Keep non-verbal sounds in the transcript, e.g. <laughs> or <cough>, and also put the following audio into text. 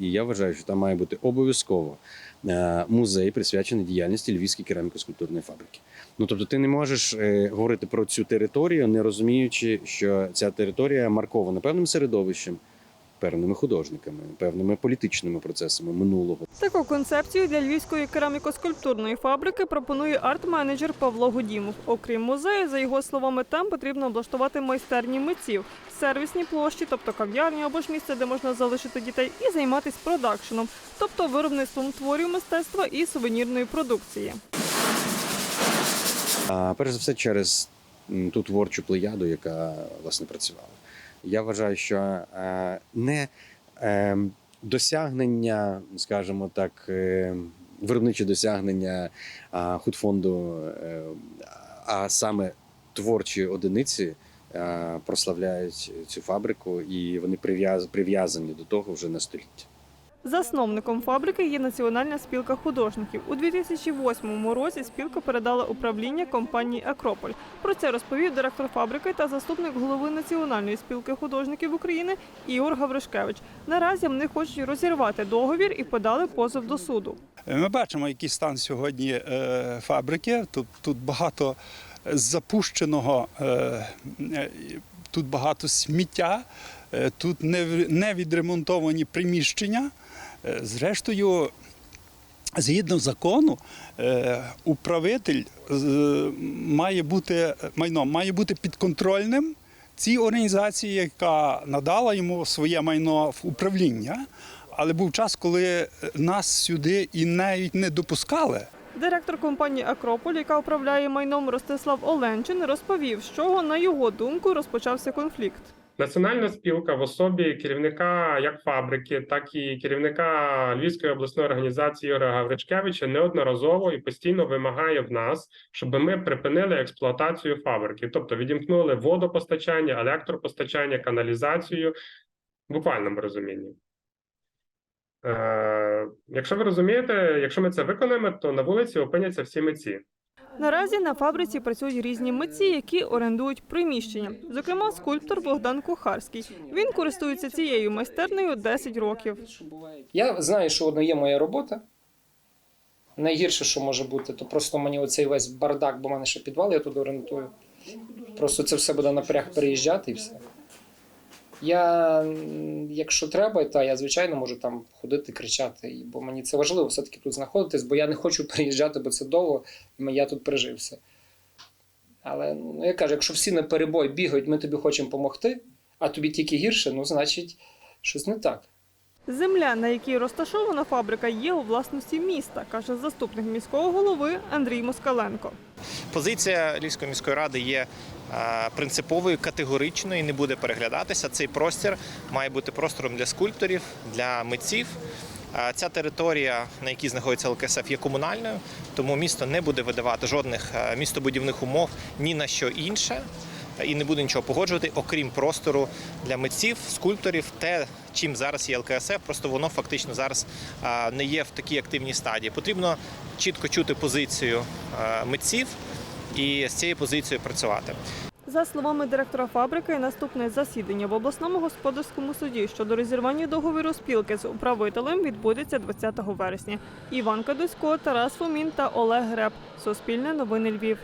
І я вважаю, що там має бути обов'язково е, музей, присвячений діяльності Львівської кераміко-скульптурної фабрики. Ну тобто, ти не можеш е, говорити про цю територію, не розуміючи, що ця територія маркована певним середовищем, певними художниками, певними політичними процесами минулого. Таку концепцію для львівської кераміко-скульптурної фабрики пропонує арт-менеджер Павло Гудімов. Окрім музею, за його словами, там потрібно облаштувати майстерні митців, сервісні площі, тобто кав'ярні або ж місце, де можна залишити дітей, і займатися продакшеном, тобто виробництвом творів мистецтва і сувенірної продукції. А перш за все, через ту творчу плеяду, яка власне працювала. Я вважаю, що е, не е, досягнення, скажімо так, е, виробничі досягнення худфонду, е, а саме творчі одиниці прославляють цю фабрику, і вони прив'яз- прив'язані до того вже на століття. Засновником фабрики є Національна спілка художників. У 2008 році спілка передала управління компанії Акрополь. Про це розповів директор фабрики та заступник голови Національної спілки художників України Ігор Гавришкевич. Наразі вони хочуть розірвати договір і подали позов до суду. Ми бачимо, який стан сьогодні е, фабрики. Тут, тут багато запущеного, е, е, тут багато сміття, е, тут не, не відремонтовані приміщення. Е, Зрештою, згідно закону, е, управитель е, має бути майно має бути підконтрольним цій організації, яка надала йому своє майно в управління. Але був час, коли нас сюди і навіть не допускали. Директор компанії Акрополь, яка управляє майном Ростислав Оленчин, розповів, з чого на його думку розпочався конфлікт. Національна спілка в особі керівника як фабрики, так і керівника Львівської обласної організації Ігоря Гавричкевича неодноразово і постійно вимагає в нас, щоб ми припинили експлуатацію фабрики, тобто відімкнули водопостачання, електропостачання, каналізацію в буквальному розумінні. Е, якщо ви розумієте, якщо ми це виконаємо, то на вулиці опиняться всі митці. Наразі на фабриці працюють різні митці, які орендують приміщення. Зокрема, скульптор Богдан Кухарський. Він користується цією майстернею 10 років. Я знаю, що воно є моя робота. Найгірше, що може бути, то просто мені оцей весь бардак, бо в мене ще підвал, я туди орієнтую. Просто це все буде напряг переїжджати і все. Я, якщо треба, то я звичайно можу там ходити, кричати, бо мені це важливо все-таки тут знаходитись, бо я не хочу <laughs> переїжджати, бо це довго, і я тут прижився. Але ну, я кажу, якщо всі на перебой бігають, ми тобі хочемо допомогти, а тобі тільки гірше, ну значить, щось не так. Земля, на якій розташована фабрика, є у власності міста, каже заступник міського голови Андрій Москаленко. Позиція Львівської міської ради є принциповою, категоричною і не буде переглядатися. Цей простір має бути простором для скульпторів, для митців. Е, Ця територія, на якій знаходиться ЛКСФ, є комунальною, тому місто не буде видавати жодних е, містобудівних умов ні на що інше е, і не буде нічого погоджувати, окрім простору для митців, скульпторів, те, чим зараз є ЛКСФ, просто воно фактично зараз е, не є в такій активній стадії. Потрібно чітко чути позицію е, митців і з цією позицією працювати. За словами директора фабрики, наступне засідання в обласному господарському суді щодо розірвання договору спілки з управителем відбудеться 20 вересня. Іван Кадусько, Тарас Фомін та Олег Греб. Суспільне новини Львів.